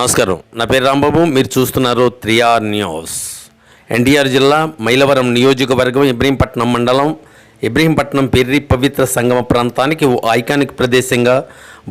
నమస్కారం. నా పేరు రాంబాబు. మీరు చూస్తున్నారు త్రిఆర్ న్యూస్. ఎన్టీఆర్ జిల్లా మైలవరం నియోజకవర్గం ఇబ్రహీంపట్నం మండలం. ఇబ్రహీంపట్నం పెర్రి పవిత్ర సంగమ ప్రాంతానికి ఓ ఐకానిక్ ప్రదేశంగా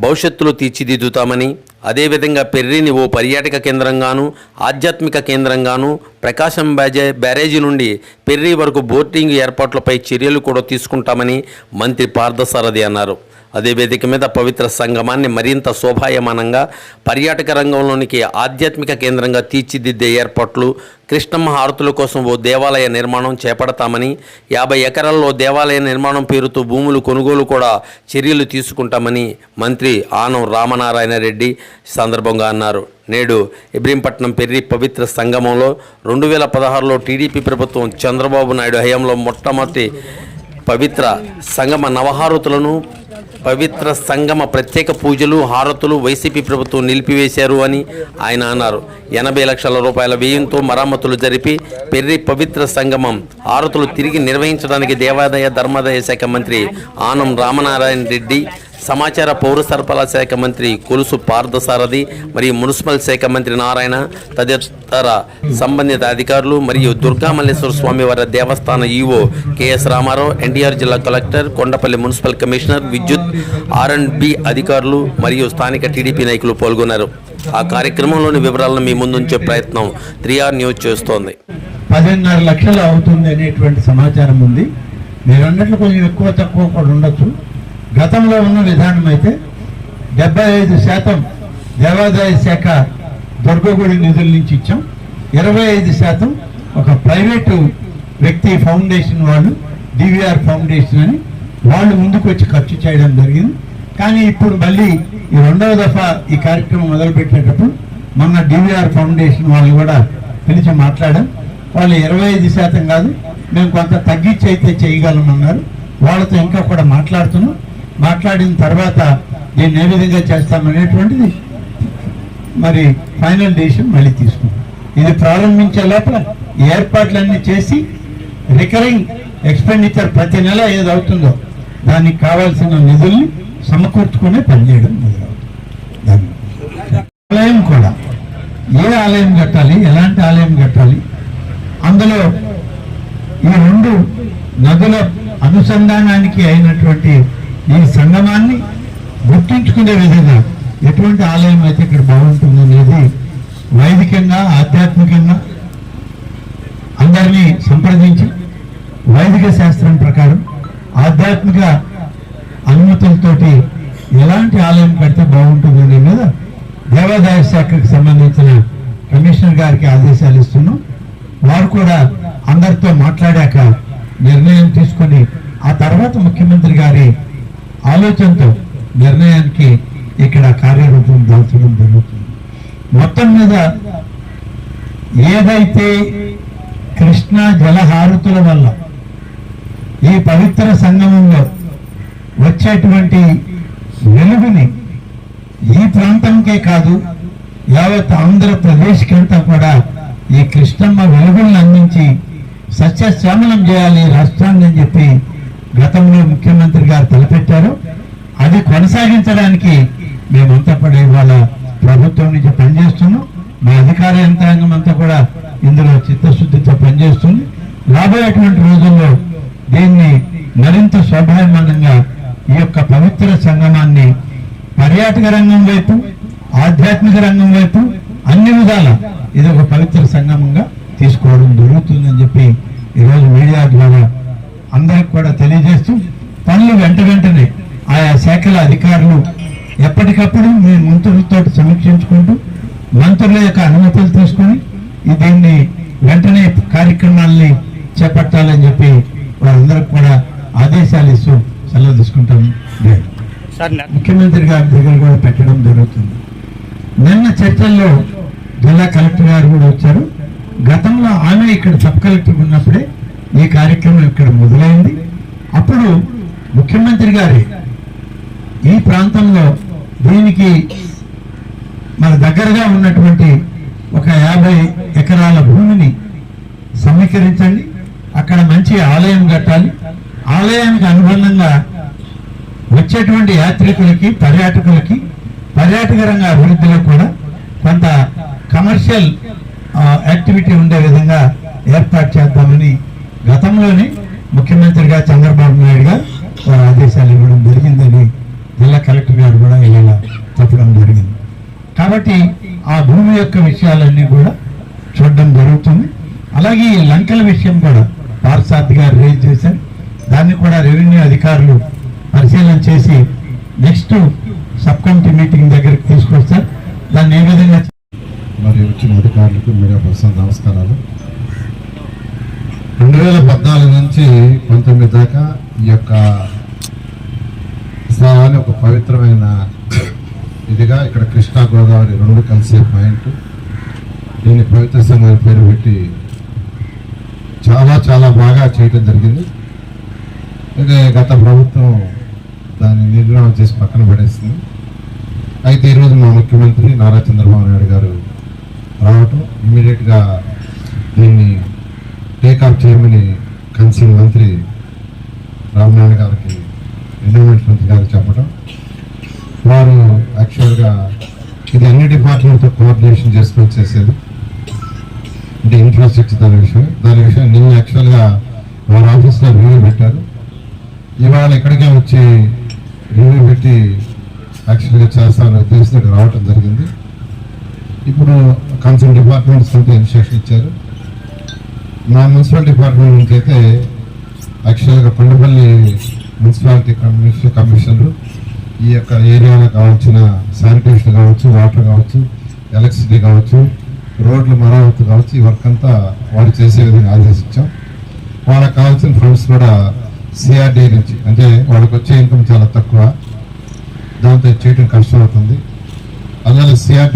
భవిష్యత్తులో తీర్చిదిద్దుతామని అదేవిధంగా పెర్రిని ఓ పర్యాటక కేంద్రంగాను ఆధ్యాత్మిక కేంద్రంగాను ప్రకాశం బ్యాజే బ్యారేజీ నుండి పెర్రి వరకు బోటింగ్ ఏర్పాట్లపై చర్యలు కూడా తీసుకుంటామని మంత్రి పార్థసారథి అన్నారు. అదే వేదిక మీద పవిత్ర సంగమాన్ని మరింత శోభాయమానంగా పర్యాటక రంగంలోనికి ఆధ్యాత్మిక కేంద్రంగా తీర్చిదిద్దే ఏర్పాట్లు కృష్ణమ్మ హారతుల కోసం ఓ దేవాలయ నిర్మాణం చేపడతామని యాభై ఎకరాల్లో దేవాలయ నిర్మాణం పేరుతో భూములు కొనుగోలు కూడా చర్యలు తీసుకుంటామని మంత్రి ఆనం రామనారాయణ రెడ్డి సందర్భంగా అన్నారు. నేడు ఇబ్రహీంపట్నం పెర్రి పవిత్ర సంగమంలో రెండు వేల పదహారులో టీడీపీ ప్రభుత్వం చంద్రబాబు నాయుడు హయాంలో మొట్టమొదటి పవిత్ర సంగమ నవహారతులను పవిత్ర సంగమ ప్రత్యేక పూజలు హారతులు వైసీపీ ప్రభుత్వం నిలిపివేశారు అని ఆయన అన్నారు. ఎనభై లక్షల రూపాయల వ్యయంతో మరమ్మతులు జరిపి పెర్రి పవిత్ర సంగమం హారతులు తిరిగి నిర్వహించడానికి దేవాదాయ ధర్మాదాయ శాఖ మంత్రి ఆనం రామనారాయణ రెడ్డి సమాచార పౌర సరఫరాల శాఖ మంత్రి కొలుసు పార్థసారథి మరియు మున్సిపల్ శాఖ మంత్రి నారాయణ తదితర సంబంధిత అధికారులు మరియు దుర్గామల్లేశ్వర స్వామి వారి దేవస్థాన ఈవో కెఎస్ రామారావు ఎన్టీఆర్ జిల్లా కలెక్టర్ కొండపల్లి మున్సిపల్ కమిషనర్ విద్యుత్ ఆర్ అండ్ బి అధికారులు మరియు స్థానిక టీడీపీ నాయకులు పాల్గొన్నారు. ఆ కార్యక్రమంలోని వివరాలను మీ ముందుంచే ప్రయత్నం త్రీ ఆర్ న్యూస్ చేస్తోంది. పదిన్నర లక్షలు అవుతుంది అనేటువంటి సమాచారం ఉంది. మీరు అన్నట్లు కొంచెం ఎక్కువ తక్కువ కూడా ఉండొచ్చు. గతంలో ఉన్న విధానం అయితే డెబ్బై ఐదు శాతం దేవాదాయ శాఖ దుర్గగుడి నిధుల నుంచి ఇచ్చాం. ఇరవై ఐదు శాతం ఒక ప్రైవేటు వ్యక్తి ఫౌండేషన్ వాళ్ళు డివిఆర్ ఫౌండేషన్ అని వాళ్ళు ముందుకు వచ్చి ఖర్చు చేయడం జరిగింది. కానీ ఇప్పుడు మళ్ళీ ఈ రెండవ దఫా ఈ కార్యక్రమం మొదలుపెట్టేటప్పుడు మొన్న డివిఆర్ ఫౌండేషన్ వాళ్ళు కూడా పిలిచి మాట్లాడాం వాళ్ళు ఇరవై ఐదు శాతం కాదు మేము కొంత తగ్గించి అయితే చేయగలమన్నారు. వాళ్ళతో ఇంకా కూడా మాట్లాడుతున్నాం. మాట్లాడిన తర్వాత దీన్ని ఏ విధంగా చేస్తామనేటువంటిది మరి ఫైనల్ డెసిషన్ మళ్ళీ తీసుకుంటాం ఇది ప్రారంభించే లోపల ఏర్పాట్లన్నీ చేసి రికరింగ్ ఎక్స్పెండిచర్ ప్రతి నెల ఏది అవుతుందో దానికి కావాల్సిన నిధుల్ని సమకూర్చుకునే పనిచేయడం మొదలవుతుంది. ఆలయం కూడా ఏ ఆలయం కట్టాలి ఎలాంటి ఆలయం కట్టాలి అందులో ఈ రెండు నదుల అనుసంధానానికి అయినటువంటి ఈ సంగమాన్ని గుర్తించుకునే విధంగా ఎటువంటి ఆలయం అయితే ఇక్కడ బాగుంటుంది అనేది వైదికంగా ఆధ్యాత్మికంగా అందరినీ సంప్రదించి వైదిక శాస్త్రం ప్రకారం ఆధ్యాత్మిక అనుమతులతోటి ఎలాంటి ఆలయం కడితే బాగుంటుంది అనే మీద దేవాదాయ శాఖకు సంబంధించిన కమిషనర్ గారికి ఆదేశాలు ఇస్తున్నాం. వారు కూడా అందరితో మాట్లాడాక నిర్ణయం తీసుకొని ఆ తర్వాత ముఖ్యమంత్రి గారి ఆలోచనతో నిర్ణయానికి ఇక్కడ కార్యరూపం దాల్చడం జరుగుతుంది. మొత్తం మీద ఏదైతే కృష్ణా జలహారతుల వల్ల ఈ పవిత్ర సంగమంలో వచ్చేటువంటి వెలుగుని ఈ ప్రాంతంకే కాదు యావత్ ఆంధ్రప్రదేశ్కి అంతా కూడా ఈ కృష్ణమ్మ వెలుగులను అందించి సత్యశ్యామలం చేయాలి రాష్ట్రాన్ని అని చెప్పి గతంలో ముఖ్యమంత్రి గారు తలపెట్టారు. అది కొనసాగించడానికి మేమంతా కూడా ఇవాళ ప్రభుత్వం నుంచి పనిచేస్తున్నాం. మా అధికార యంత్రాంగం అంతా కూడా ఇందులో చిత్తశుద్ధితో పనిచేస్తుంది. రాబోయేటువంటి రోజుల్లో దీన్ని మరింత శోభాయమానంగా ఈ యొక్క పవిత్ర సంగమాన్ని పర్యాటక రంగం వైపు ఆధ్యాత్మిక రంగం వైపు అన్ని విధాల ఇది ఒక పవిత్ర సంగమంగా తీసుకోవడం జరుగుతుందని చెప్పి ఈరోజు మీడియా ద్వారా అందరికి కూడా తెలియజేస్తూ పనులు వెంట వెంటనే ఆయా శాఖల అధికారులు ఎప్పటికప్పుడు మీ మంత్రులతో సమీక్షించుకుంటూ మంత్రుల యొక్క అనుమతులు తీసుకొని ఈ దీన్ని వెంటనే కార్యక్రమాల్ని చేపట్టాలని చెప్పి వారందరికి కూడా ఆదేశాలు ఇస్తూ సెలవు తీసుకుంటాం. ముఖ్యమంత్రి గారి దగ్గర కూడా పెట్టడం జరుగుతుంది నిన్న చర్చల్లో జిల్లా కలెక్టర్ గారు కూడా వచ్చారు గతంలో ఆమె ఇక్కడ సబ్ కలెక్టర్ ఉన్నప్పుడే ఈ కార్యక్రమం ఇక్కడ మొదలైంది. అప్పుడు ముఖ్యమంత్రి గారి ఈ ప్రాంతంలో దీనికి మన దగ్గరగా ఉన్నటువంటి ఒక యాభై ఎకరాల భూమిని సమీకరించండి. అక్కడ మంచి ఆలయం కట్టాలి. ఆలయానికి అనుబంధంగా వచ్చేటువంటి యాత్రికులకి పర్యాటకులకి పర్యాటక రంగ అభివృద్ధిలో కూడా కొంత కమర్షియల్ యాక్టివిటీ ఉండే విధంగా ఏర్పాటు చేద్దామని గతంలోనే ముఖ్యమంత్రిగా చంద్రబాబు నాయుడు గారు ఆదేశాలు ఇవ్వడం జరిగిందని జిల్లా కలెక్టర్ గారు కూడా ఇలా చెప్పడం జరిగింది. కాబట్టి ఆ భూమి యొక్క విషయాలన్నీ కూడా చూడడం జరుగుతుంది. అలాగే ఈ లంకల విషయం కూడా పార్సాద్ గారు రేజ్ చేశారు. దాన్ని కూడా రెవెన్యూ అధికారులు పరిశీలన చేసి నెక్స్ట్ సబ్ కమిటీ మీటింగ్ దగ్గరికి తీసుకొస్తారు. దాన్ని ఏ విధంగా మరి వచ్చిన అధికారులకు మీడియా పర్సన్ నమస్కారాలు. రెండు వేల పద్నాలుగు నుంచి పంతొమ్మిది దాకా ఈ యొక్క స్నానాన్ని ఒక పవిత్రమైన ఇదిగా ఇక్కడ కృష్ణా గోదావరి రెండు కలిసే పాయింట్. దీన్ని పవిత్ర సంఘం పేరు పెట్టి చాలా చాలా బాగా చేయటం జరిగింది. అయితే గత ప్రభుత్వం దాన్ని నిర్ణయం చేసి పక్కన పడేసింది. అయితే ఈరోజు మా ముఖ్యమంత్రి నారా చంద్రబాబు నాయుడు గారు రావటం ఇమీడియట్గా దీన్ని టేకాఫ్ చేయమని కన్సీల్ మంత్రి రామనారాయణ గారికి ఎన్విరాన్మెంట్ మంత్రి గారికి చెప్పడం వారు యాక్చువల్గా ఇది అన్ని డిపార్ట్మెంట్తో కోఆర్డినేషన్ చేసుకొని చేసేది. అంటే ఇన్ఫ్రాస్ట్రక్చర్ దాని విషయం దాని విషయం నిన్న యాక్చువల్గా వారి ఆఫీస్లో రివ్యూ పెట్టారు. ఇవాళ ఇక్కడికే వచ్చి రివ్యూ పెట్టి యాక్చువల్గా చేస్తామని ఉద్దేశం రావటం జరిగింది. ఇప్పుడు కన్సర్న్ డిపార్ట్మెంట్స్ నుండి ఇన్స్ట్రక్షన్ ఇచ్చారు. మా మున్సిపల్ డిపార్ట్మెంట్ నుంచి అయితే యాక్చువల్గా కొండపల్లి మున్సిపాలిటీ కమిషన్ కమిషనర్ ఈ యొక్క ఏరియాలో కావాల్సిన శానిటేషన్ కావచ్చు వాటర్ కావచ్చు ఎలక్ట్రిసిటీ కావచ్చు రోడ్లు మరమ్మతు కావచ్చు ఈ వర్క్ అంతా వాళ్ళు చేసే విధంగా ఆదేశించాం. వాళ్ళకి కావాల్సిన ఫండ్స్ కూడా సిఆర్డీ నుంచి అంటే వాళ్ళకి వచ్చే ఇన్కమ్ చాలా తక్కువ. దాంతో చేయటం చేయడం కష్టం అవుతుంది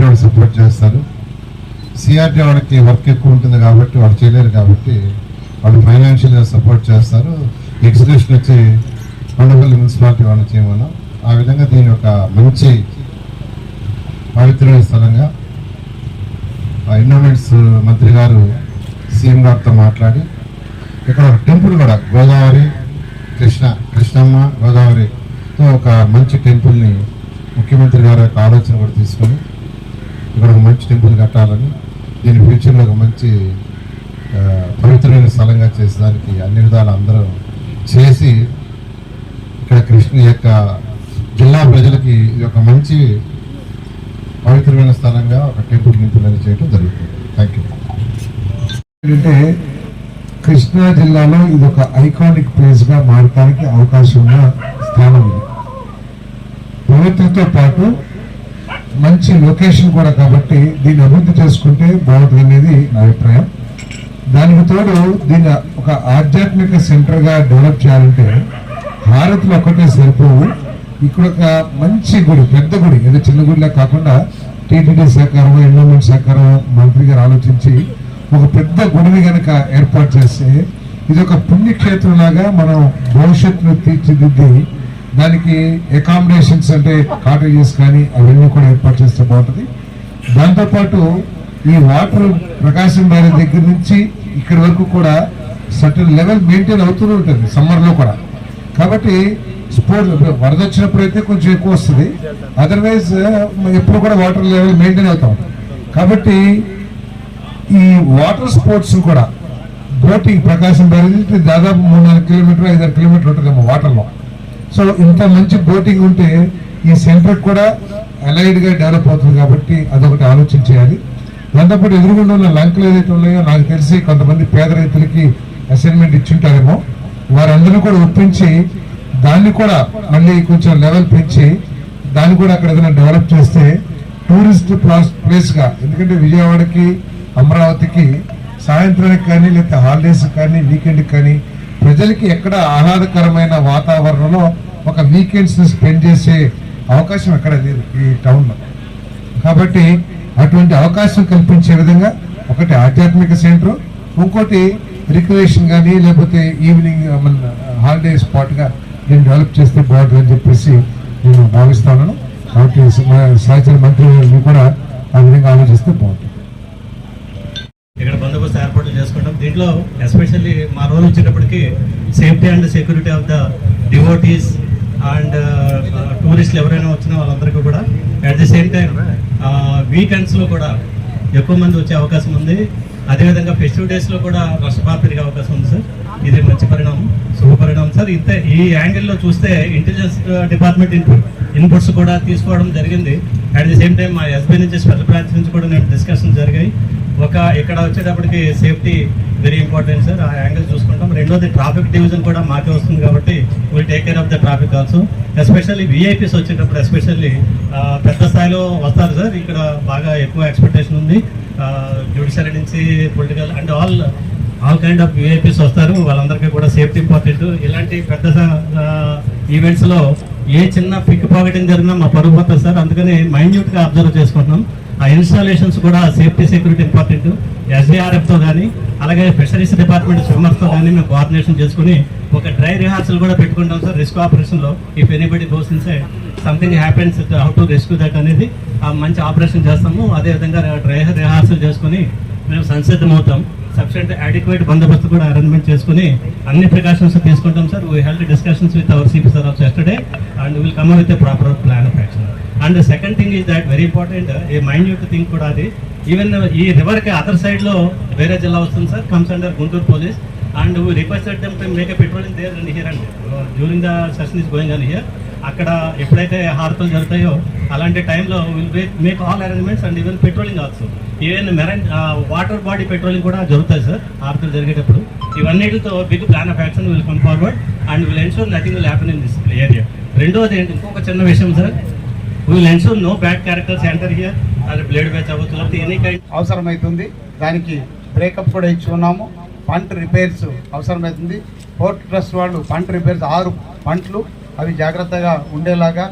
వాళ్ళు సపోర్ట్ చేస్తారు. సిఆర్టీ వాళ్ళకి వర్క్ ఎక్కువ ఉంటుంది కాబట్టి వాళ్ళు చేయలేరు కాబట్టి వాళ్ళు ఫైనాన్షియల్గా సపోర్ట్ చేస్తారు. ఎగ్జిక్యూషన్ వచ్చి కొండపల్లి మున్సిపాలిటీ వాళ్ళని చేయమన్నాం. ఆ విధంగా దీని ఒక మంచి పవిత్రమైన స్థలంగా ఆ ఎన్విరాన్మెంట్స్ మంత్రి గారు సీఎం గారితో మాట్లాడి ఇక్కడ ఒక టెంపుల్ కూడా గోదావరి కృష్ణ కృష్ణమ్మ గోదావరితో ఒక మంచి టెంపుల్ని ముఖ్యమంత్రి గారి యొక్క ఆలోచన కూడా తీసుకొని ఇక్కడ ఒక మంచి టెంపుల్ కట్టాలని దీని ఫ్యూచర్లో ఒక మంచి పవిత్రమైన స్థలంగా చేసేదానికి అన్ని విధాలు అందరూ చేసి ఇక్కడ కృష్ణ యొక్క జిల్లా ప్రజలకి ఇది ఒక మంచి పవిత్రమైన స్థలంగా ఒక టెంపుల్ నింపులని చేయడం జరుగుతుంది. థ్యాంక్ యూ ఏంటంటే కృష్ణా జిల్లాలో ఇది ఒక ఐకానిక్ ప్లేస్గా మారటానికి అవకాశం ఉన్న స్థానం ఇది. పవిత్రతో పాటు మంచి లొకేషన్ కూడా కాబట్టి దీన్ని అభివృద్ధి చేసుకుంటే బాగుంటుంది అనేది నా అభిప్రాయం. దానికి తోడు దీన్ని ఒక ఆధ్యాత్మిక సెంటర్గా డెవలప్ చేయాలంటే భారత్లో ఒక్కటే సరిపోవు. ఇక్కడ ఒక మంచి గుడి పెద్ద గుడి ఏదో చిన్న గుడిలా కాకుండా టీటీడీ సహకారం ఎన్విరాన్మెంట్ సహకారం మంత్రి గారు ఆలోచించి ఒక పెద్ద గుడిని కనుక ఏర్పాటు చేస్తే ఇది ఒక పుణ్యక్షేత్రం లాగా మనం భవిష్యత్తును తీర్చిదిద్ది దానికి అకామిడేషన్స్ అంటే కాటేజెస్ కానీ అవన్నీ కూడా ఏర్పాటు చేస్తే బాగుంటుంది. దాంతోపాటు ఈ వాటర్ ప్రకాశం బ్యారే దగ్గర నుంచి ఇక్కడి వరకు కూడా సర్టన్ లెవెల్ మెయింటైన్ అవుతూనే ఉంటుంది సమ్మర్లో కూడా. కాబట్టి స్పోర్ట్స్ వరద వచ్చినప్పుడు అయితే కొంచెం ఎక్కువ వస్తుంది. అదర్వైజ్ ఎప్పుడు కూడా వాటర్ లెవెల్ మెయింటైన్ అవుతాం కాబట్టి ఈ వాటర్ స్పోర్ట్స్ కూడా బోటింగ్ ప్రకాశం బ్యారేజ్ దాదాపు మూడు నాలుగు కిలోమీటర్ ఐదారు కిలోమీటర్ ఉంటుందేమో వాటర్లో సో ఇంత మంచి బోటింగ్ ఉంటే ఈ సెంటర్ కూడా అలైడ్గా డెవలప్ అవుతుంది కాబట్టి అదొకటి ఆలోచన చేయాలి. దాంతోపాటు ఎదురుగుండా ఉన్న లంకలు ఏదైతే ఉన్నాయో నాకు తెలిసి కొంతమంది పేద రైతులకి అసైన్మెంట్ ఇచ్చింటారేమో. వారందరూ కూడా ఒప్పించి దాన్ని కూడా మళ్ళీ కొంచెం లెవెల్ పెంచి దాన్ని కూడా అక్కడ ఏదైనా డెవలప్ చేస్తే టూరిస్ట్ ప్లాస్ ప్లేస్గా ఎందుకంటే విజయవాడకి అమరావతికి సాయంత్రానికి కానీ లేకపోతే హాలిడేస్ కానీ వీకెండ్కి కానీ ప్రజలకి ఎక్కడ ఆహ్లాదకరమైన వాతావరణంలో ఒక వీకెండ్స్ స్పెండ్ చేసే అవకాశం ఎక్కడ లేదు ఈ టౌన్లో కాబట్టి అటువంటి అవకాశం కల్పించే విధంగా ఒకటి ఆధ్యాత్మిక సెంటర్ ఇంకోటి రిక్రియేషన్ కానీ లేకపోతే ఈవినింగ్ మన హాలిడే స్పాట్గా నేను డెవలప్ చేస్తే బాగుంటుందని చెప్పేసి నేను భావిస్తాను. కాబట్టి సహచర మంత్రి కూడా ఆ విధంగా ఆలోచిస్తే బాగుంటుంది ఇక్కడ బందోబస్తు ఏర్పాట్లు చేసుకుంటాం దీంట్లో ఎస్పెషల్లీ మా రోల్ వచ్చేటప్పటికి safety and security of the devotees and టూరిస్టులు ఎవరైనా వచ్చిన వాళ్ళందరికీ కూడా. అట్ ది సేమ్ టైం వీకెండ్స్లో కూడా ఎక్కువ మంది వచ్చే అవకాశం ఉంది. అదేవిధంగా ఫెస్టివ్ డేస్లో కూడా వర్షపాత పెరిగే అవకాశం ఉంది సార్ ఇది మంచి పరిణామం శుభపరిణామం సార్ ఇంత ఈ యాంగిల్లో చూస్తే ఇంటెలిజెన్స్ డిపార్ట్మెంట్ ఇన్పుట్ ఇన్పుట్స్ కూడా తీసుకోవడం జరిగింది. అట్ ది సేమ్ టైం మా ఎస్బీ నుంచి స్పెషల్ బ్రాంచ్ నుంచి కూడా నేను డిస్కషన్ జరిగాయి. ఒక ఇక్కడ వచ్చేటప్పటికి సేఫ్టీ వెరీ ఇంపార్టెంట్ సార్ ఆ యాంగిల్ చూసుకుంటాం. రెండోది ట్రాఫిక్ డివిజన్ కూడా మాకే వస్తుంది కాబట్టి will take care of the traffic also especially VIPs వచ్చేటప్పుడు ఎస్పెషల్లీ పెద్ద స్థాయిలో వస్తారు సార్ ఇక్కడ బాగా ఎక్కువ ఎక్స్పెక్టేషన్ ఉంది. జ్యుడిషియరీ నుంచి political and all all kind of VIPs వస్తారు. వాళ్ళందరికీ కూడా సేఫ్టీ ఇంపార్టెంట్ ఇలాంటి పెద్ద ఈవెంట్స్లో ఏ చిన్న పిక్ పాకెటింగ్ జరిగినా మా పరుగు పోతుంది సార్ అందుకని మైన్యూట్గా అబ్జర్వ్ చేసుకుంటున్నాం. ఆ ఇన్స్టాలేషన్స్ కూడా సేఫ్టీ సెక్యూరిటీ ఇంపార్టెంట్. ఎస్డిఆర్ఎఫ్తో కానీ అలాగే ఫిషరీస్ డిపార్ట్మెంట్ స్విమ్మర్స్తో కానీ మేము కోఆర్డినేషన్ చేసుకుని ఒక డ్రై రిహార్సల్ కూడా పెట్టుకుంటాం సార్ రిస్క్ ఆపరేషన్లో. If anybody goes inside something happens how to rescue that అనేది ఆ మంచి ఆపరేషన్ చేస్తాము. అదేవిధంగా డ్రై రిహార్సల్ చేసుకుని మేము సంసిద్ధం అవుతాం అడిక్వేట్ బందోబస్తు కూడా అరేంజ్మెంట్ చేసుకుని అన్ని ప్రికాషన్స్ తీసుకుంటాం sir. We held discussions with our CP sir of yesterday and will come with proper plan of action and second thing is that very important a minute thing కూడా అది. Even ఈ రివర్కి other సైడ్లో వేరే జిల్లా వస్తుంది sir comes under Guntur police and request requested them to make a patrolling there and here and during the session is going and here అక్కడ ఎప్పుడైతే హారతలు జరుగుతాయో అలాంటి టైంలో will make all arrangements and even patrolling also even marine water body patrolling కూడా జరుగుతాయి sir హారతలు జరిగేటప్పుడు. ఇవన్నిటితో big plan of action will come forward and will ensure nothing will happen in this area రెండోది ఏంటి? ఇంకొక చిన్న విషయం sir. Will ensure no bad characters enter here అది బ్లేడ్ బ్యాచ్ అవ్వచ్చు లేకపోతే ఎనీ కైండ్ అవసరమవుతుంది దానికి బ్రేకప్ కూడా ఇచ్చి ఉన్నాము. పంట రిపేర్స్ అవసరమవుతుంది పోర్ట్ ట్రస్ట్ వాళ్ళు పంట రిపేర్స్ ఆరు పంటలు అవి జాగ్రత్తగా ఉండేలాగా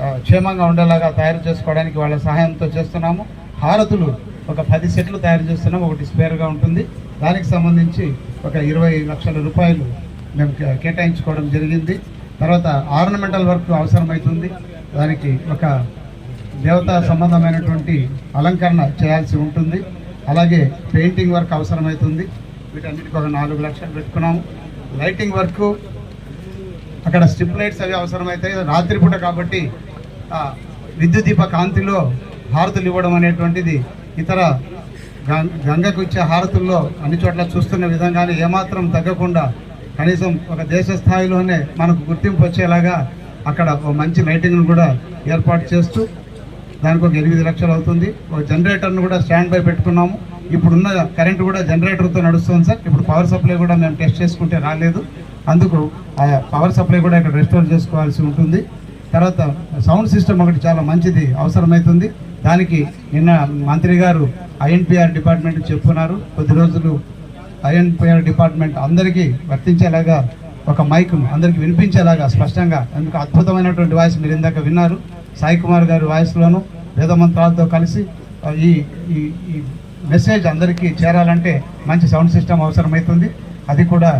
క్షేమంగా ఉండేలాగా తయారు చేసుకోవడానికి వాళ్ళ సహాయంతో చేస్తున్నాము. హారతులు ఒక పది సెట్లు తయారు చేస్తున్నాము. ఒకటి స్పేర్గా ఉంటుంది. దానికి సంబంధించి ఒక ఇరవై లక్షల రూపాయలు మేము కే- కేటాయించుకోవడం జరిగింది. తర్వాత ఆర్నమెంటల్ వర్క్ అవసరమవుతుంది దానికి ఒక దేవతా సంబంధమైనటువంటి అలంకరణ చేయాల్సి ఉంటుంది. అలాగే పెయింటింగ్ వర్క్ అవసరమవుతుంది వీటన్నిటికి ఒక నాలుగు లక్షలు పెట్టుకున్నాము. లైటింగ్ వర్క్ అక్కడ స్ట్రిప్ లైట్స్ అవి అవసరమవుతాయి రాత్రిపూట కాబట్టి ఆ, విద్యుత్ దీప కాంతిలో హారతులు ఇవ్వడం అనేటువంటిది ఇతర గం- గంగకు ఇచ్చే హారతుల్లో అన్ని చోట్ల చూస్తున్న విధంగానే ఏమాత్రం తగ్గకుండా కనీసం ఒక దేశ స్థాయిలోనే మనకు గుర్తింపు వచ్చేలాగా అక్కడ ఒక మంచి లైటింగ్ను కూడా ఏర్పాటు చేస్తూ దానికి ఒక ఎనిమిది లక్షలు అవుతుంది. ఒక జనరేటర్ను కూడా స్టాండ్ బై పెట్టుకున్నాము. ఇప్పుడున్న కరెంట్ కూడా జనరేటర్తో నడుస్తుంది సార్. ఇప్పుడు పవర్ సప్లై కూడా మేము టెస్ట్ చేసుకుంటే రాలేదు. అందుకు ఆ పవర్ సప్లై కూడా ఇక్కడ రెస్టోర్ చేసుకోవాల్సి ఉంటుంది. తర్వాత సౌండ్ సిస్టమ్ ఒకటి చాలా మంచిది అవసరమవుతుంది దానికి నిన్న మంత్రి గారు ఐఎన్పిఆర్ డిపార్ట్మెంట్ చెప్పున్నారు. కొద్ది రోజులు ఐఎన్పిఆర్ డిపార్ట్మెంట్ అందరికీ వర్తించేలాగా ఒక మైక్ అందరికి వినిపించేలాగా స్పష్టంగా ఎందుకు అద్భుతమైనటువంటి వాయిస్ మీరు ఇందాక విన్నారు. సాయి కుమార్ గారి వాయిస్లోను వేదమంత్రాలతో కలిసి ఈ ఈ ఈ మెసేజ్ అందరికీ చేరాలంటే మంచి సౌండ్ సిస్టమ్ అవసరమవుతుంది అది కూడా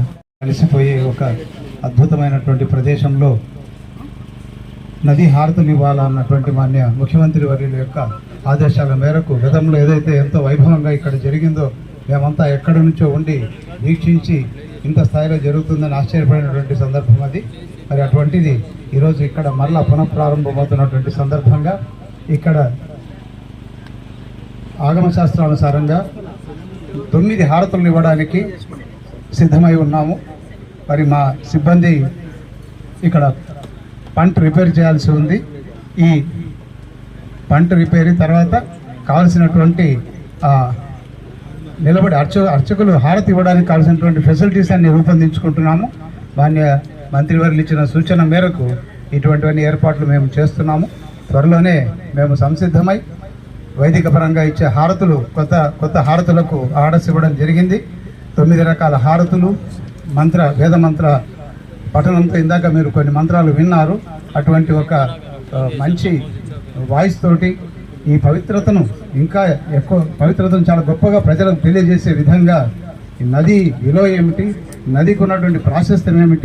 కలిసిపోయే ఒక అద్భుతమైనటువంటి ప్రదేశంలో నది హారతులు ఇవ్వాలన్నటువంటి మాన్య ముఖ్యమంత్రి వర్యుల యొక్క ఆదేశాల మేరకు గతంలో ఏదైతే ఎంతో వైభవంగా ఇక్కడ జరిగిందో మేమంతా ఎక్కడి నుంచో ఉండి వీక్షించి ఇంత స్థాయిలో జరుగుతుందని ఆశ్చర్యపడినటువంటి సందర్భం అది. మరి అటువంటిది ఈరోజు ఇక్కడ మరలా పునఃప్రారంభమవుతున్నటువంటి సందర్భంగా ఇక్కడ ఆగమశాస్త్రానుసారంగా తొమ్మిది హారతులను ఇవ్వడానికి సిద్ధమై ఉన్నాము. మరి మా సిబ్బంది ఇక్కడ పంట రిపేర్ చేయాల్సి ఉంది. ఈ పంట రిపేర్ తర్వాత కావలసినటువంటి నిలబడి అర్చ అర్చకులు హారతి ఇవ్వడానికి కావాల్సినటువంటి ఫెసిలిటీస్ అన్ని రూపొందించుకుంటున్నాము. మాన్య మంత్రివర్యులు ఇచ్చిన సూచన మేరకు ఇటువంటివన్నీ ఏర్పాట్లు మేము చేస్తున్నాము. త్వరలోనే మేము సంసిద్ధమై వైదిక పరంగా ఇచ్చే హారతులు కొత్త కొత్త హారతులకు ఆర్డర్స్ ఇవ్వడం జరిగింది. తొమ్మిది రకాల హారతులు మంత్ర వేద మంత్ర పఠనంతో ఇందాక మీరు కొన్ని మంత్రాలు విన్నారు. అటువంటి ఒక మంచి వాయిస్ తోటి ఈ పవిత్రతను ఇంకా ఎక్కువ పవిత్రతను చాలా గొప్పగా ప్రజలకు తెలియజేసే విధంగా ఈ నది విలువ ఏమిటి? నదికి ఉన్నటువంటి ప్రాశస్త్యం ఏమిటి?